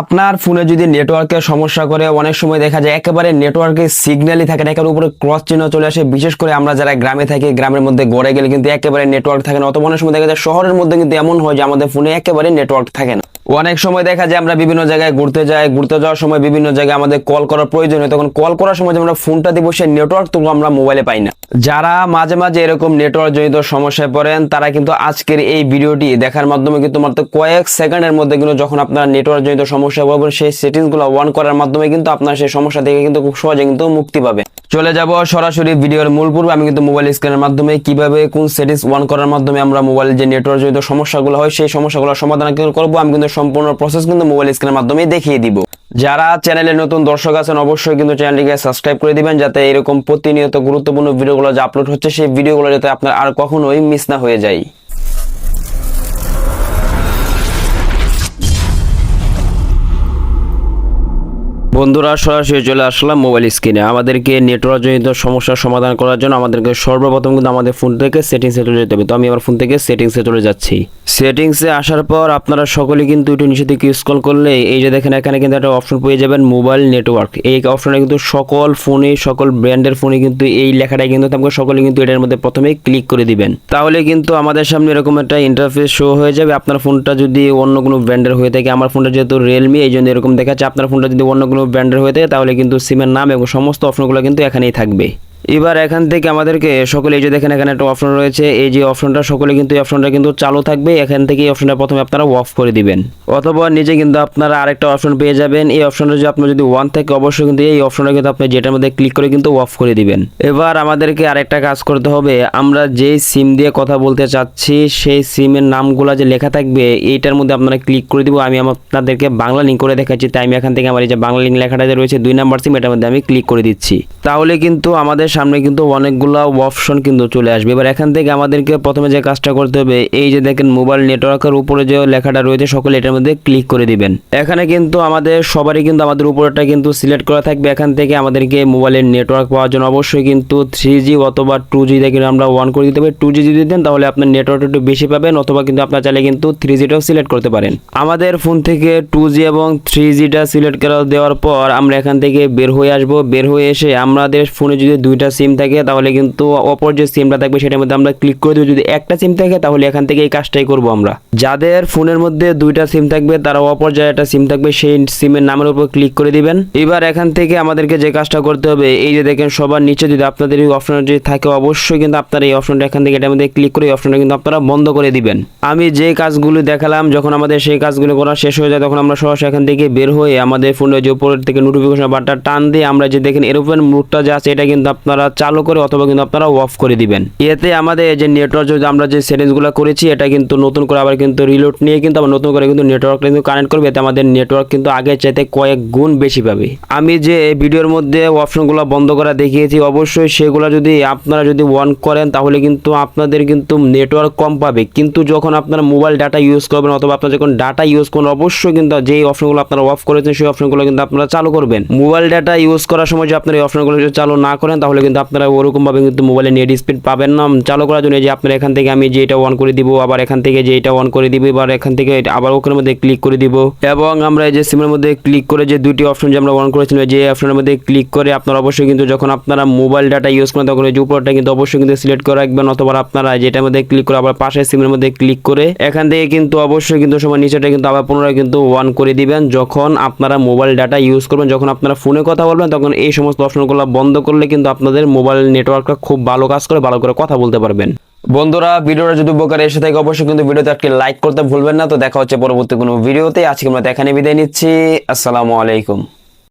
আপনার ফোনে যদি নেটওয়ার্কের সমস্যা করে, অনেক সময় দেখা যায় একেবারে নেটওয়ার্কের সিগন্যালই থাকে না, একেবারে উপরে ক্রস চিহ্ন চলে আসে। বিশেষ করে আমরা যারা গ্রামে থাকি, গ্রামের মধ্যে গড়ে গেলে কিন্তু একেবারে নেটওয়ার্ক থাকে না অত অনেক সময় দেখা যায় শহরের মধ্যে কিন্তু এমন হয় যে আমাদের ফোনে একেবারে নেটওয়ার্ক থাকে না। অনেক সময় দেখা যায় আমরা বিভিন্ন জায়গায় ঘুরতে যাই, ঘুরতে যাওয়ার সময় বিভিন্ন জায়গায় আমাদের কল করার প্রয়োজন হয়। তখন কল করার সময় আমরা ফোনটা দিব, সেই নেটওয়ার্ক তবু আমরা মোবাইলে পাই না। যারা মাঝে মাঝে এরকম নেটওয়ার্ক জনিত সমস্যায় পড়েন, তারা কিন্তু আজকের এই ভিডিওটি দেখার মাধ্যমে কিন্তু মাত্র কয়েক সেকেন্ডের মধ্যে কিন্তু যখন আপনার নেটওয়ার্ক জনিত সমস্যা পড়বেন, সেই সেটিংসগুলো অন করার মাধ্যমে কিন্তু আপনার সেই সমস্যা থেকে কিন্তু খুব সহজে কিন্তু মুক্তি পাবে চলে যাব সরাসরি ভিডিওর মূল পূর্বে। আমি কিন্তু মোবাইল স্ক্রিনের মাধ্যমে কীভাবে কোন সেটিংস অন করার মাধ্যমে আমরা মোবাইলের যে নেটওয়ার্ক জনিত সমস্যাগুলো হয়, সেই সমস্যাগুলো সমাধান কিন্তু করব। আমি কিন্তু সম্পূর্ণ প্রসেস কিন্তু মোবাইল স্ক্রিনের মাধ্যমে দেখিয়ে দিব। যারা চ্যানেলে নতুন দর্শক আছেন, অবশ্যই কিন্তু চ্যানেলটিকে সাবস্ক্রাইব করে দিবেন, যাতে এরকম প্রতিনিয়ত গুরুত্বপূর্ণ ভিডিওগুলো যে আপলোড হচ্ছে, সেই ভিডিওগুলো যাতে আপনার আর কখনোই মিস না হয়ে যায়। বন্ধুরা, সরাসরি চলে আসলাম মোবাইল স্ক্রিনে আমাদেরকে নেটওয়ার্ক জনিত সমস্যার সমাধান করার জন্য আমাদেরকে সর্বপ্রথম কিন্তু আমাদের ফোন থেকে সেটিংসে চলে যেতে হবে। তো আমি আমার ফোন থেকে সেটিংসে চলে যাচ্ছি। সেটিংসে আসার পর আপনারা সকলে কিন্তু একটু নিচে দিকে স্ক্রল করলে এই যে দেখেন, এখানে কিন্তু একটা অপশন পেয়ে যাবেন মোবাইল নেটওয়ার্ক এই অপশনে কিন্তু সকল ফোনে সকল ব্র্যান্ডের ফোনে কিন্তু এই লেখাটা কিন্তু আপনাকে সকলে কিন্তু এটার মধ্যে প্রথমে ক্লিক করে দিবেন। তাহলে কিন্তু আমাদের সামনে এরকম একটা ইন্টারফেস শো হয়ে যাবে। আপনার ফোনটা যদি অন্য কোনো ব্র্যান্ডের হয়ে থাকে, আমার ফোনটা যেহেতু রিয়েলমি এই জন্য এরকম দেখাচ্ছে। আপনার ফোনটা যদি অন্য কোনো ব্র্যান্ডের হয়ে থাকে তাহলে কিন্তু সিমের নাম এবং সমস্ত অপশনগুলো কিন্তু এখানেই থাকবে। এবার এখান থেকে আমাদেরকে সকলে এই যে দেখেন এখানে একটা অপশন রয়েছে। এই যে অপশনটা সকলে কিন্তু এই অপশনটা কিন্তু চালু থাকবে। এখান থেকে এই অপশনটা প্রথমে আপনারা অফ করে দিবেন। অথবা নিজে কিন্তু আপনারা আরেকটা অপশন পেয়ে যাবেন। এই অপশনটা যদি আপনার যদি ওয়ান থাকে, অবশ্যই কিন্তু এই অপশনটা কিন্তু আপনি যেটার মধ্যে ক্লিক করে কিন্তু অফ করে দিবেন। এবার আমাদেরকে আরেকটা কাজ করতে হবে। আমরা যেই সিম দিয়ে কথা বলতে চাচ্ছি, সেই সিমের নামগুলো যে লেখা থাকবে, এইটার মধ্যে আপনারা ক্লিক করে দিব। আমি আপনাদেরকে বাংলা লিঙ্ক করে দেখাচ্ছি। তাই আমি এখান থেকে আমার এই যে বাংলা লিঙ্ক লেখাটা যে রয়েছে, দুই নাম্বার সিম এটার মধ্যে আমি ক্লিক করে দিচ্ছি। তাহলে কিন্তু আমাদের সামনে কিন্তু অনেকগুলো অপশন কিন্তু চলে আসবে। এবার এখান থেকে আমাদেরকে প্রথমে যে কাজটা করতে হবে, এই যে দেখেন মোবাইল নেটওয়ার্কের উপরে যে লেখাটা রয়েছে, সকলে এটার মধ্যে ক্লিক করে দিবেন। এখানে কিন্তু আমাদের সবারই কিন্তু আমাদের উপরেটা কিন্তু সিলেক্ট করা থাকবে। এখান থেকে আমাদেরকে মোবাইলের নেটওয়ার্ক পাওয়ার জন্য অবশ্যই কিন্তু থ্রি জি অথবা টু জি থেকে আমরা ওয়ান করে দিতে হবে। টু জি যদি দেন, তাহলে আপনার নেটওয়ার্ক একটু বেশি পাবেন অথবা কিন্তু আপনার চাইলে কিন্তু থ্রি জিটাও সিলেক্ট করতে পারেন। আমাদের ফোন থেকে টু জি এবং থ্রি জিটা সিলেক্ট করা দেওয়ার পর আমরা এখান থেকে বের হয়ে আসব। বের হয়ে এসে আমাদের ফোনে যদি দুইটা সিম থাকে, তাহলে কিন্তু অপর যে সিমটা থাকবে সেটার মধ্যে আমরা ক্লিক করে দেবো। যদি একটা সিম থাকে, তাহলে এখান থেকে এই কাজটাই করব আমরা। যাদের ফোনের মধ্যে দুইটা সিম থাকবে, তারা অপর যে একটা সিম থাকবে, সেই সিমের নামের উপর ক্লিক করে দিবেন। এবার এখান থেকে আমাদেরকে যে কাজটা করতে হবে, এই যে দেখেন সবার নিচে যদি আপনাদের এই অপশন যদি থাকে, অবশ্যই কিন্তু আপনারা এই অপশনটা এখান থেকে এটার মধ্যে ক্লিক করে এই অপশনটা কিন্তু আপনারা বন্ধ করে দিবেন। আমি যে কাজগুলো দেখালাম, যখন আমাদের সেই কাজগুলো করা শেষ হয়ে যায়, তখন আমরা সরাসরি এখান থেকে বের হয়ে আমাদের ফোনের যে উপরের থেকে নোটিফিকেশন বাটনটা টান দিয়ে আমরা যে দেখেন এরোপ্লেন মুডটা যে আছে, এটা কিন্তু আপনারা চালু করে অথবা কিন্তু আপনারা অফ করে দিবেন। এতে আমাদের যে নেটওয়ার্ক যদি আমরা যে সেটিংসগুলো করেছি, এটা কিন্তু নতুন করে আবার কিন্তু রিলোড নিয়ে কিন্তু আবার নতুন করে কিন্তু নেটওয়ার্ক কিন্তু কানেক্ট করবে। এতে আমাদের নেটওয়ার্ক কিন্তু আগের চাইতে কয়েক গুণ বেশি পাবে। আমি যে ভিডিওর মধ্যে অপশনগুলো বন্ধ করা দেখিয়েছি, অবশ্যই সেগুলো যদি আপনারা যদি অন করেন, তাহলে কিন্তু আপনাদের কিন্তু নেটওয়ার্ক কম পাবে। কিন্তু যখন আপনারা মোবাইল ডাটা ইউজ করবেন অথবা আপনারা যখন ডাটা ইউজ করবেন, অবশ্যই কিন্তু যেই অপশনগুলো আপনারা অফ করেছেন, সেই অপশনগুলো কিন্তু আপনারা চালু করবেন। মোবাইল ডাটা ইউজ করার সময় যে আপনারা এই অপশনগুলো যদি চালু না করেন, তাহলে কিন্তু আপনারা ওরকমভাবে কিন্তু মোবাইলে নেট স্পিড পাবেন না। চালু করার জন্য যে আপনার এখান থেকে আমি যে এটা অন করে দিব, আবার এখান থেকে যে এটা অন করে দিব, এবার এখান থেকে আবার ওখানের মধ্যে ক্লিক করে দিব। এবং আমরা এই যে সিমের মধ্যে ক্লিক করে যে দুটি অপশন যে আমরা অন করেছিলাম যে অপশনের মধ্যে ক্লিক করে আপনারা অবশ্যই কিন্তু যখন আপনারা মোবাইল ডাটা ইউজ করেন, তখন এই যে উপরটা কিন্তু অবশ্যই কিন্তু সিলেক্ট করে রাখবেন, অথবা আপনারা যেটার মধ্যে ক্লিক করে আবার পাশের সিমের মধ্যে ক্লিক করে এখান থেকে কিন্তু অবশ্যই কিন্তু সময় নিচেটা কিন্তু আবার পুনরায় কিন্তু অন করে দিবেন। যখন আপনারা মোবাইল ডাটা ইউজ করবেন, যখন আপনারা ফোনে কথা বলবেন, তখন এই সমস্ত অপশনগুলো বন্ধ করলে কিন্তু আপনাদের মোবাইল নেটওয়ার্কটা খুব ভালো কাজ করে, ভালো করে কথা বলতে পারবেন। বন্ধুরা, ভিডিওটা যদি উপকার এসে থাকে, অবশ্যই কিন্তু ভিডিওতে আজকে লাইক করতে ভুলবেন না। তো দেখা হচ্ছে পরবর্তী কোনো ভিডিওতে। আজকে আমরা নিয়ে বিদায় নিচ্ছি। আসসালামু আলাইকুম।